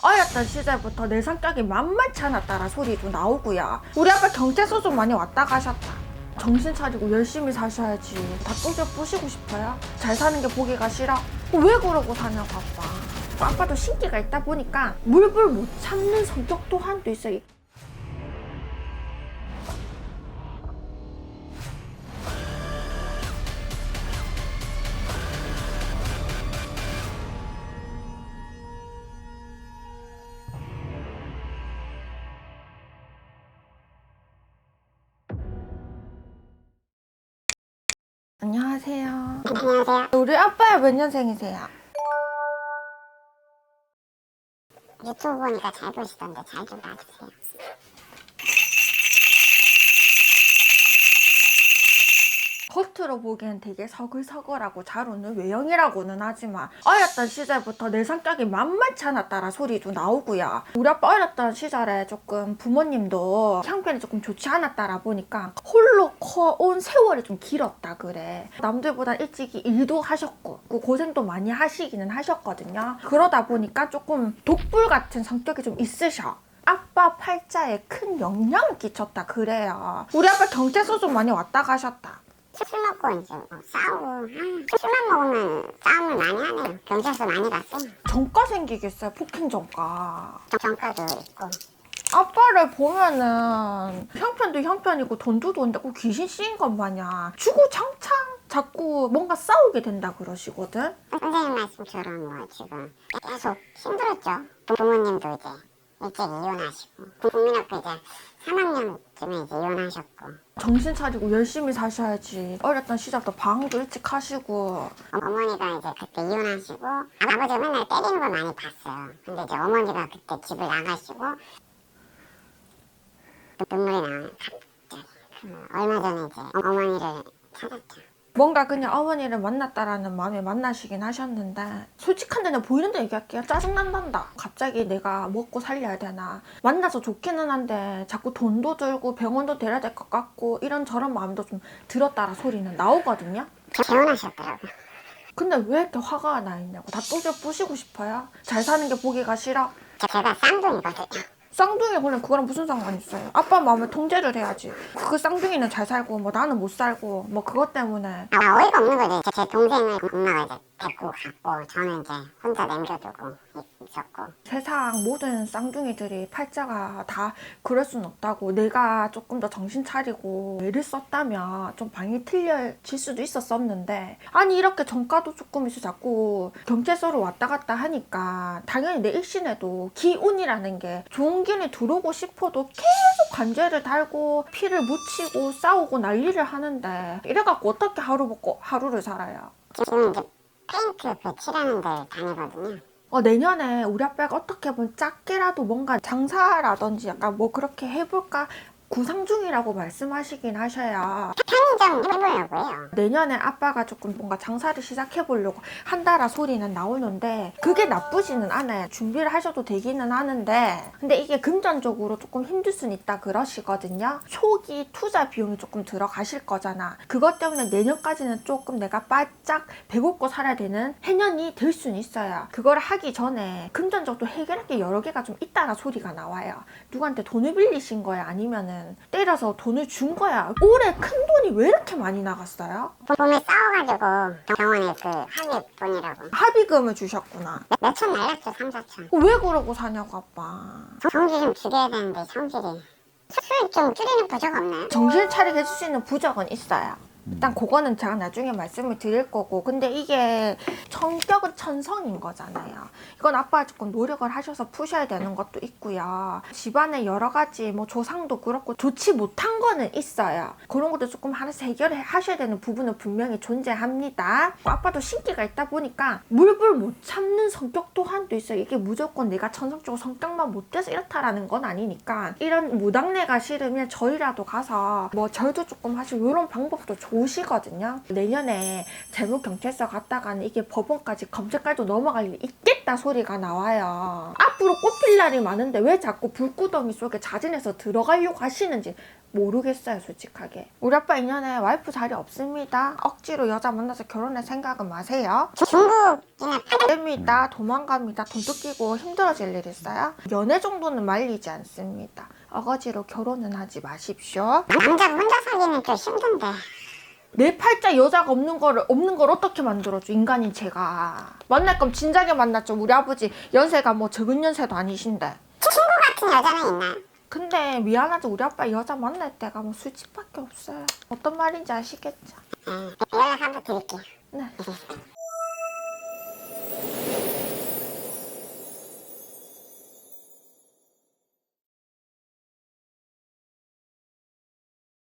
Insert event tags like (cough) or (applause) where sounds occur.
어렸던 시절부터 내 성격이 만만치 않았다라 소리도 나오고요. 우리 아빠 경찰서 좀 많이 왔다 가셨다. 정신 차리고 열심히 사셔야지. 다 쪼개 부시고 싶어요? 잘 사는 게 보기가 싫어? 왜 그러고 사냐고 아빠. 아빠도 신기가 있다 보니까 물불 못 참는 성격 또한 또 있어요. 안녕하세요. 안녕하세요. 우리 아빠야 몇 년생이세요? 유튜브 보니까 잘 보시던데 잘 좀 봐주세요. 겉으로 보기엔 되게 서글서글하고 잘 웃는 외형이라고는 하지만 어렸던 시절부터 내 성격이 만만치 않았다라 소리도 나오고요. 우리 아빠 어렸던 시절에 조금 부모님도 형편이 조금 좋지 않았다라 보니까 홀로 커온 세월이 좀 길었다 그래. 남들보다 일찍이 일도 하셨고 그 고생도 많이 하시기는 하셨거든요. 그러다 보니까 조금 독불 같은 성격이 좀 있으셔. 아빠 팔자에 큰 영향을 끼쳤다 그래요. 우리 아빠 경찰서 좀 많이 왔다 가셨다. 술 먹고 이제 뭐 싸우고 아, 술만 먹으면 싸움을 많이 하네요. 경찰서 많이 갔어요. 정가 생기겠어요 폭행 정가 정- 정가도 있고 아빠를 보면은 형편도 형편이고 돈도 돈인데 꼭 귀신 씌인 것 마냥 주구장창 자꾸 뭔가 싸우게 된다 그러시거든 선생님 말씀처럼 뭐 지금 계속 힘들었죠. 부모님도 이제 일찍 이혼하시고 국민학교 이제 3학년쯤에 이제 이혼하셨고 정신 차리고 열심히 사셔야지 어렸던 시절부터 방도 일찍 하시고 어머니가 이제 그때 이혼하시고 아버지가 맨날 때리는 걸 많이 봤어요. 근데 이제 어머니가 그때 집을 나가시고 눈물이 나요. 갑자기. 그 얼마 전에 이제 어머니를 찾았죠. 뭔가 그냥 어머니를 만났다라는 마음에 만나시긴 하셨는데 솔직한 데는 보이는 데 얘기할게요. 짜증난단다. 갑자기 내가 먹고 살려야 되나. 만나서 좋기는 한데 자꾸 돈도 들고 병원도 데려야 될 것 같고 이런저런 마음도 좀 들었다라 소리는 나오거든요. 재혼하셨더라고요. 근데 왜 이렇게 화가 나 있냐고. 다 쪼개 부시고 싶어요. 잘 사는 게 보기가 싫어. 제- 제가 쌍둥이거든요. 쌍둥이 원래 그거랑 무슨 상관 있어요? 아빠 마음을 통제를 해야지. 그 쌍둥이는 잘 살고 뭐 나는 못 살고 뭐 그것 때문에. 아, 어이가 없는 거죠. 제, 제 동생을 엄마가 이제 데리고 갔고 저는 이제 혼자 남겨두고 있 었고 세상 모든 쌍둥이들이 팔자가 다 그럴 순 없다고 내가 조금 더 정신 차리고 애를 썼다면 좀 방이 틀려질 수도 있었었는데 아니 이렇게 정가도 조금 있어 자꾸 경찰서로 왔다 갔다 하니까 당연히 내 일신에도 기운이라는 게 좋은 기운이 들어오고 싶어도 계속 관제를 달고 피를 묻히고 싸우고 난리를 하는데 이래갖고 어떻게 하루 먹고 하루를 살아요 지금 이제 페인트 배칠하는 데 다니거든요. 어, 내년에 우리 아빠가 어떻게 보면 작게라도 뭔가 장사라든지 약간 뭐 그렇게 해볼까 구상 중이라고 말씀하시긴 하셔야 편의점 해보려고 해요. 내년에 아빠가 조금 뭔가 장사를 시작해 보려고 한다라 소리는 나오는데 그게 나쁘지는 않아요. 준비를 하셔도 되기는 하는데 근데 이게 금전적으로 조금 힘들 수는 있다 그러시거든요. 초기 투자 비용이 조금 들어가실 거잖아. 그것 때문에 내년까지는 조금 내가 바짝 배고고 살아야 되는 해년이 될 수는 있어요. 그걸 하기 전에 금전적으로 해결할 게 여러 개가 좀 있다라 소리가 나와요. 누구한테 돈을 빌리신 거야 아니면은 때려서 돈을 준 거야. 올해 큰 돈이 왜 이렇게 많이 나갔어요? 봄에 싸워가지고 병원에 그 합의분이라고 합의금을 주셨구나. 몇천 날랐죠 3, 4천 왜 그러고 사냐고 아빠. 성질 좀 죽여야 되는데 성질이 수술 좀 줄이는 부족 없나요? 정신 차리게 해줄 수 있는 부적은 있어요. 일단 그거는 제가 나중에 말씀을 드릴 거고 근데 이게 성격은 천성인 거잖아요. 이건 아빠가 조금 노력을 하셔서 푸셔야 되는 것도 있고요. 집안에 여러 가지 뭐 조상도 그렇고 좋지 못한 거는 있어요. 그런 것도 조금 하나씩 해결해 하셔야 되는 부분은 분명히 존재합니다. 아빠도 신기가 있다 보니까 물불 못 참는 성격 또한 또 있어요. 이게 무조건 내가 천성적으로 성격만 못돼서 이렇다라는 건 아니니까 이런 무당내가 싫으면 절이라도 가서 뭐 절도 조금 하시고 이런 방법도 좋은 보시거든요. 내년에 재무경찰서 갔다가는 이게 법원까지 검찰까지도 넘어갈 일이 있겠다 소리가 나와요. 앞으로 꽃필 날이 많은데 왜 자꾸 불구덩이 속에 자진해서 들어가려고 하시는지 모르겠어요, 솔직하게. 우리 아빠 2년에 와이프 자리 없습니다. 억지로 여자 만나서 결혼할 생각은 마세요. 중국이나 됩니다. 도망갑니다. 돈 뜯기고 힘들어질 일 있어요? 연애 정도는 말리지 않습니다. 어거지로 결혼은 하지 마십시오. 남자 혼자 살기는 좀 힘든데 내 팔자 여자가 없는 거를 없는 걸 어떻게 만들어줘 인간인 제가. 만날 거면 진작에 만났죠 우리 아버지. 연세가 뭐 적은 연세도 아니신데. 같은 여자는 있나? 근데 미안하지 우리 아빠 여자 만날 때가 뭐 술집밖에 없어요. 어떤 말인지 아시겠죠? 예, 연락 한번 드릴게요. 네 (laughs)